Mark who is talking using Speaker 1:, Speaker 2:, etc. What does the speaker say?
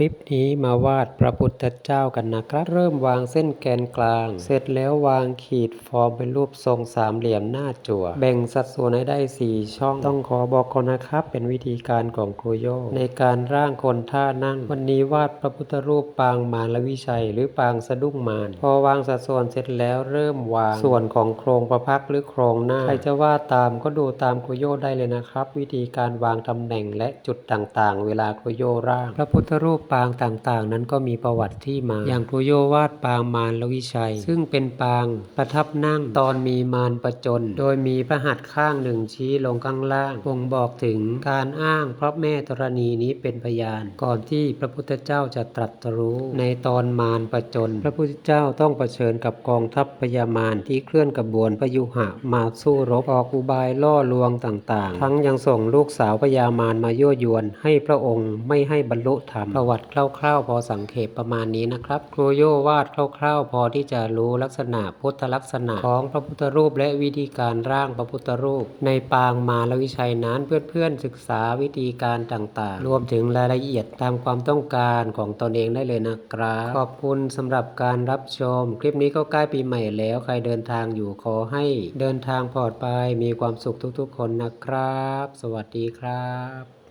Speaker 1: คลิปนี้มาวาดพระพุทธเจ้ากันนะครับ เริ่มวางเส้นแกนกลาง เสร็จแล้ววางขีดฟอร์มเป็นรูปทรงสามเหลี่ยมหน้าจั่ว แบ่งสัดส่วนให้ได้ 4 ช่อง ต้องขอบอกก่อนนะครับ เป็นวิธีการของครูโยในการร่างคนท่านั่ง วันนี้วาดพระพุทธรูปปางมารวิชัย หรือปางสะดุ้งมารพอวางสัดส่วนเสร็จแล้วเริ่มวางส่วนของโครงประพักหรือโครงหน้าใครจะวาดตามก็ดูตามครูโยได้เลยนะครับ วิธีการวางตำแหน่งและจุดต่างๆ เวลาครูโยร่าง พระพุทธรูปปางต่างๆ นั้นก็มีประวัติที่มา อย่างครูโยวาดปางมารลวิชัย ซึ่งเป็นปางประทับนั่งตอนมีมารประจน โดยมีพระหัตถ์ข้างหนึ่งชี้ลงข้างล่างบ่งบอกถึงการอ้างพระแม่ธรณีนี้เป็นพยาน ก่อนที่พระพุทธเจ้าจะตรัสรู้ในตอนมารประจน พระพุทธเจ้าต้องเผชิญกับกองทัพพญามารที่เคลื่อนกระบวนพยุหะมาสู้รบออกอุบายล่อลวงต่างๆ ทั้งยังส่งลูกสาวพญามารมายั่วยวน ให้พระองค์ไม่ให้บรรลุธรรมประวัติคร่าวๆ พอสังเขปประมาณนี้นะครับครูโยวาดคร่าวๆ พอที่จะรู้ลักษณะพุทธลักษณะของพระพุทธรูป และวิธีการร่างพระพุทธรูป ในปางมารวิชัยนั้นเพื่อนๆศึกษาวิธีการต่างๆ รวมถึงรายละเอียดตามความต้องการของตนเองได้เลยนะครับขอบคุณสำหรับการรับชม คลิปนี้ก็ใกล้ปีใหม่แล้วใครเดินทางอยู่ขอให้เดินทางปลอดภัยมีความสุขทุกๆ คนนะครับ สวัสดีครับ